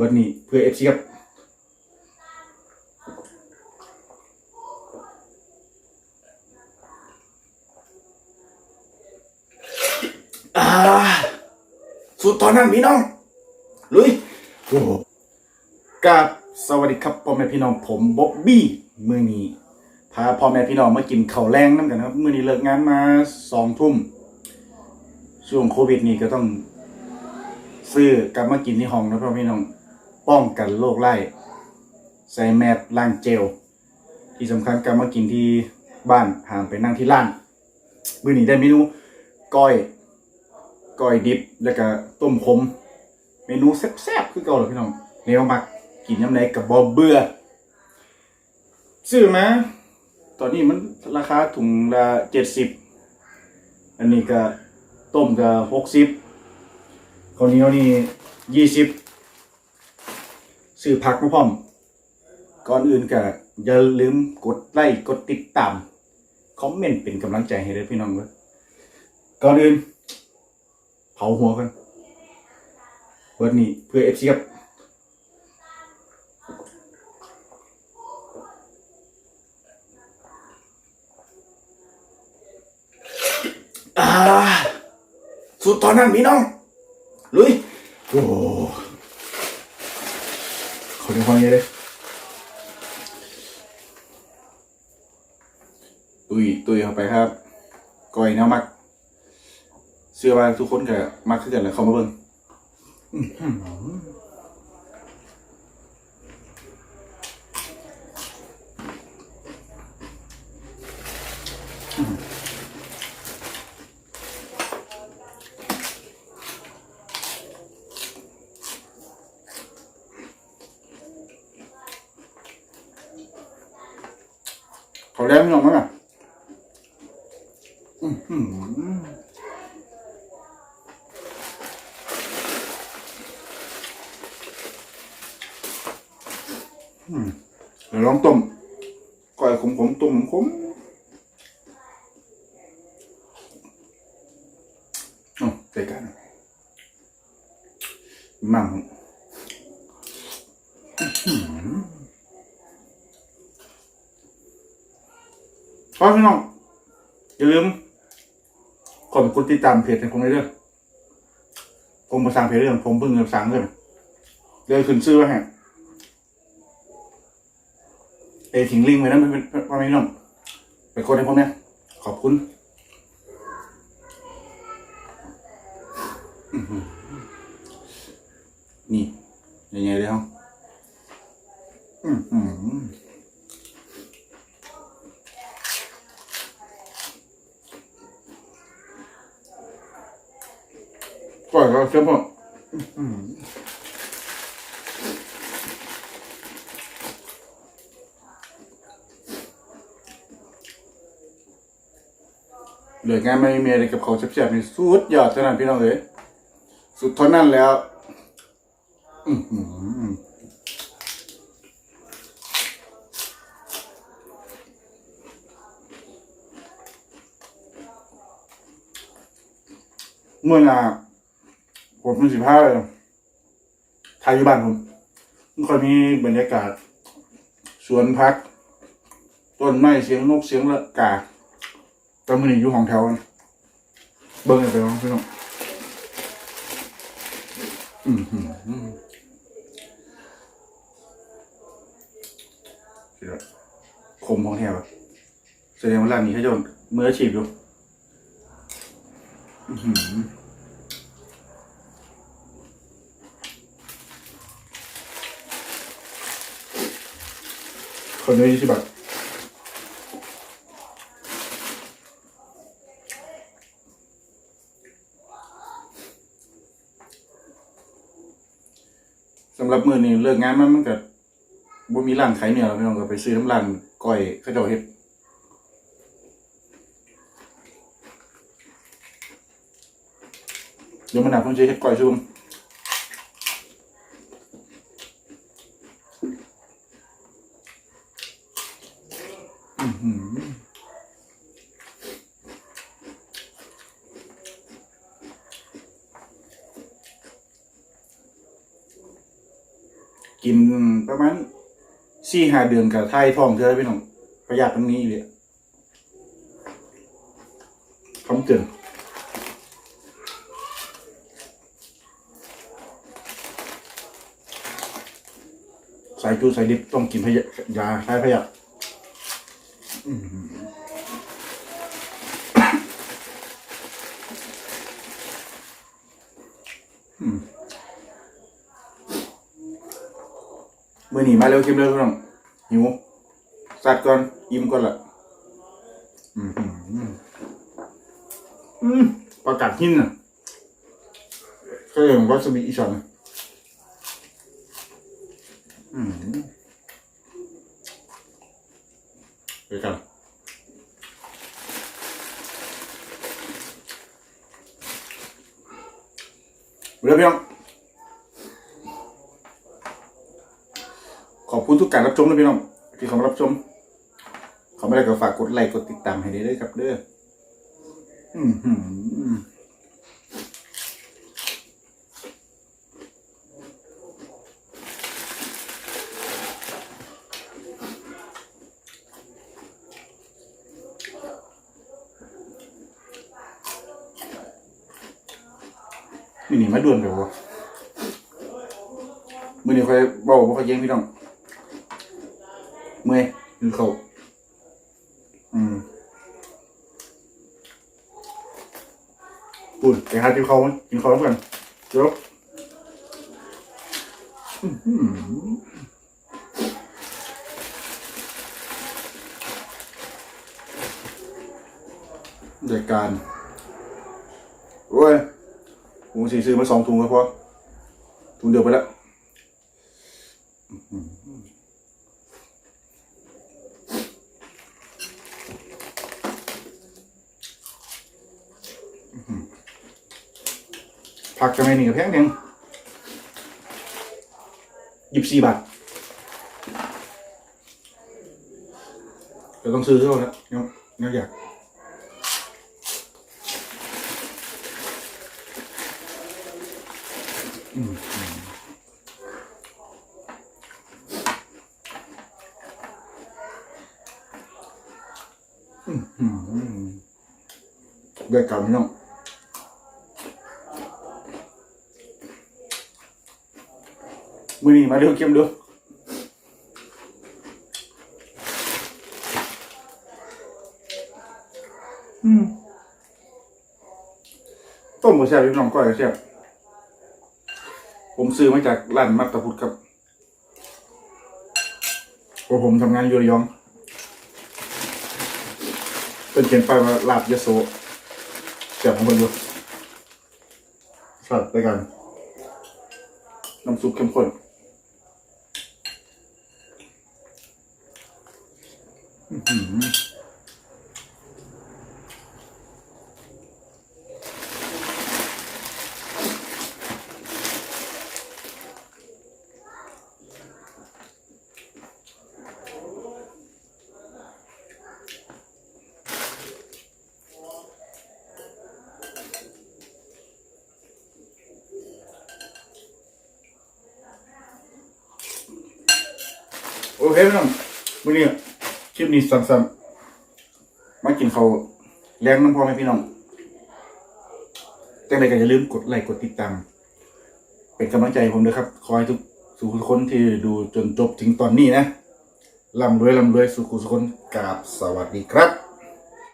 วันนี้เพื่อเอฟซีครับอ่าสุดตอนนั้นพี่น้องลุยโอ้โหกับสวัสดีครับพ่อแม่พี่น้องผมบ๊อบบี้มือนี้พาพ่อแม่พี่น้องมากินข้าวแรงน้ำกันครับมือนี้เลิกงานมาสองทุ่มช่วงโควิดนี่ก็ต้องซื้อกลับมากินที่ห้องนะพ่อแม่พี่น้อง ป้องกันโรคไล่ใส่แมสล้างเจล ที่สำคัญกลับมากินที่บ้านห่างไปนั่งที่ร้านมือนี้ได้เมนูก้อยก้อยดิบแล้วก็ต้มขมเมนูแซ่บๆคือเก่าเลยพี่น้องแนวมักกินยำไหนกับบอเบื่อซื้อมาตอนนี้มันราคาถุงละเจ็ดสิบอันนี้ก็ต้มก็หกสิบข้าวเหนียวนี่ยี่สิบ ซื้อผักมาพร้อม ก่อนอื่นก็อย่าลืมกดไลค์กดติดตาม คอมเมนต์เป็นกำลังใจให้ด้วยพี่น้องเลยก่อนอื่น เผาหัวกันวันนี้เพื่อเอฟซีครับสุดตอนนั้นพี่น้องลุยโอ้ โหขอดูความเยอะเลยตุยตุยเข้าไปครับก้อยแนวมักเสื้อว่าทุกคนก็มักขึ้นกันเลยเข้ามาเบิ่ง เขาแรงพี่น้องมั้งอะอื้อหือเดี๋ยวลองต้มก้อยขมขมๆต้มขมอ๋อใส่กันมั่ง พ่อพี่น้องอย่าลืมกดกดติดตามเพจในคงได้เรื่องผมมาสั่งเพจเรื่องผมเพิ่งจะสั่งเลยเดี๋ยขึ้นซื้อไว้ให้เอทิงลิงไว้นะมันเป็นว่าไม่น้องไปกดให้ผมเนี่ยขอบคุณอื้อหือนี่ยังไงเลยครับอือหือ ก่อนเราเชื่อมอื้อหือเหลืองานไม่มีอะไรกับเขาแซ่บๆนี่สุดยอดเท่านั้นพี่น้องเอ้ยสุดเท่านั้นแล้วเมื่อนา ผมเป็นสิบห้าเลยไทยอยู่บ้านผมมันค่อยมีบรรยากาศ สวนพัก ต้นไม้เสียงนกเสียงละกาตอนมันอยู่ห้องแถวกันเบิ้งไปน้องพี่น้องอืมหืมอืมคมของแถวอะแสดงว่าร้านนี้เขาจะมืออาชีพอยู่อื้ หือคนนี้ยี่สิบบสำหรับมือนี้เลิกงานมันมันก็บ่มีร้านขายเนื้อแล้วพี่น้องก็ไปซื้อน้ำร้านก้อยเขาวเจ้าเฮ็ดเดี๋ยวมันหนักเพิ่นจะเฮ็ดก้อยซุ่มอื้อหือ กินประมาณสี่ห้าเดือนกับไทยท้องเธอพี่น้องประหยัดตรงนี้เลยคำเตือนสายจูสายดิบต้องกินพยา ยาคลายพยาธิอื้อหืออื มื่อหนีมาเร็วเข้มเร็วพี่น้องหิวสัดก่อนอิ่มก่อนละอืมอืมอืมประกาศหินน่ะก็อย่างวัสบิอีสานอืมไปกัน เรือพี่น้องขอบคุณทุกการรับชมนะพี่น้องที่เขามารับชมเขาไม่ได้ก็ฝากกดไลค์กดติดตามให้ได้ด้วยครับเด้ออืมหื มมีหนีมาด่วนไปวะมือนี้คอยบอกว่าคอยเย้งพี่น้องเมื่อยกินเขาอืมปุ่นไปหากินเขาวมั้ยกินเขาแล้วกันเดี๋ยวรายการโอ้ย ผมสีซื้อมาสองถุงก็พอถุงเดียวไปแล้วผักจะไม่หนีกับแพงเพียงยี่สิบสี่บาทจะต้องซื้อเท่านั้นเนี่ยเนี่ยอยาก อืมอืมอืมอืมได้กลับพี่น้องมือนี้ม ผมซื้อมาจากร้านมัตตพุทธครับเพราผมทำงานอยู่ระยอง เป็นเขียนไปว่าลาบยะโสแซ่บของคนดูสัตว์ไปกัน น้ำซุปเข้มข้นอื้อหือ เคพี่น้องวันนี้คลิปนี้สั้นๆมากินเขาวแรงน้ำพอไหมพี่น้องแต่ใดก็อย่าลืมกดไลค์กดติดตาม เป็นกำลังใจผมด้วยครับขอให้ทุกสู่ทุกคนที่ดูจนจบถึงตอนนี้นะร่ำรวยร่ำรวยสุขุสุขคนกราบสวัสดีครับ